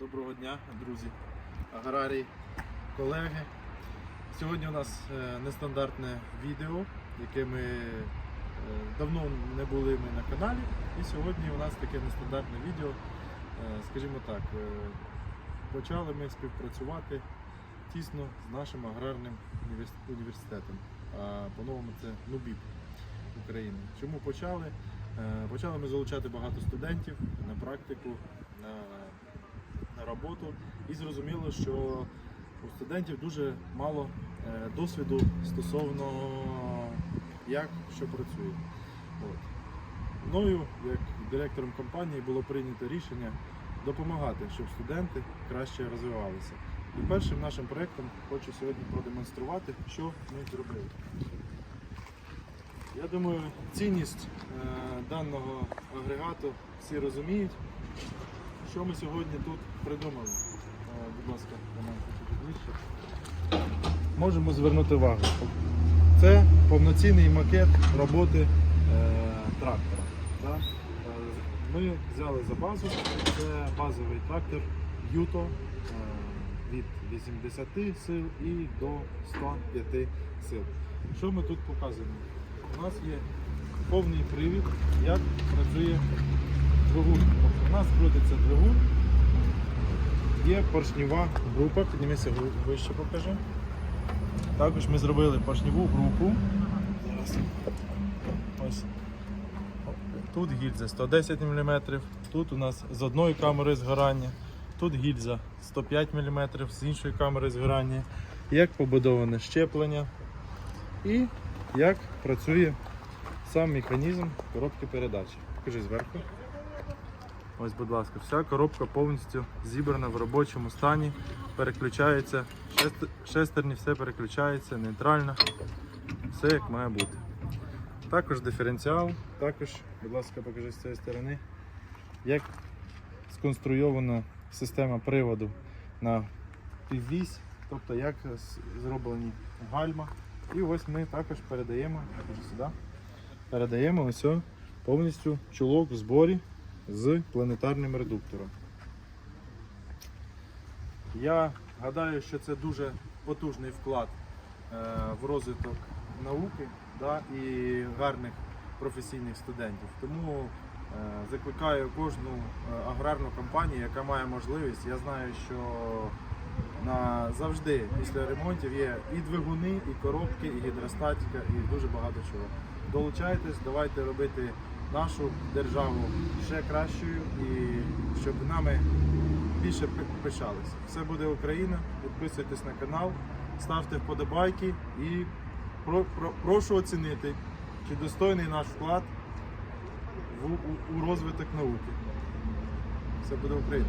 Доброго дня, друзі, аграрії, колеги. Сьогодні у нас е, нестандартне відео, яке ми е, давно не були ми на каналі. І сьогодні у нас таке нестандартне відео. Е, Скажімо так, почали ми співпрацювати тісно з нашим аграрним університетом. А по-новому це НУБІП України. Чому почали? Почали ми залучати багато студентів на практику, роботу. І зрозуміло, що у студентів дуже мало е, досвіду стосовно як що працює. От. Мною, як директором компанії, було прийнято рішення допомагати, щоб студенти краще розвивалися. І першим нашим проєктом хочу сьогодні продемонструвати, що ми зробили. Я думаю, цінність е, даного агрегату всі розуміють. Що ми сьогодні тут придумали? Е, будь ласка, ближче. Можемо звернути увагу. Це повноцінний макет роботи е, трактора. Е, Ми взяли за базу, це базовий трактор Юто від 80 сил і до 105 сил. Що ми тут показуємо? У нас є повний привід, як працює двигун. У нас крутиться двигун, є поршнева група, піднімися вище покажи. Також ми зробили поршневу групу. Ось. Тут гільза 110 мм, тут у нас з одної камери згорання, тут гільза 105 мм з іншої камери згорання, як побудоване щеплення і як працює сам механізм коробки передач. Покажи зверху. Ось, будь ласка, вся коробка повністю зібрана в робочому стані, переключається, шест- шестерні все переключається, нейтрально, все як має бути. Також диференціал, також, будь ласка, покажи з цієї сторони, як сконструйована система приводу на піввісь, тобто як зроблені гальма. І ось ми також передаємо сюди, передаємо ось повністю чулок в зборі з планетарним редуктором. Я гадаю, що це дуже потужний вклад е, в розвиток науки да, і гарних професійних студентів. Тому е, закликаю кожну е, аграрну компанію, яка має можливість. Я знаю, що на завжди після ремонтів є і двигуни, і коробки, і гідростатика, і дуже багато чого. Долучайтесь, давайте робити нашу державу ще кращою і щоб нами більше пишалися. Все буде Україна. Підписуйтесь на канал, ставте вподобайки і про, про, прошу оцінити, чи достойний наш вклад в, у, у розвиток науки. Все буде Україна.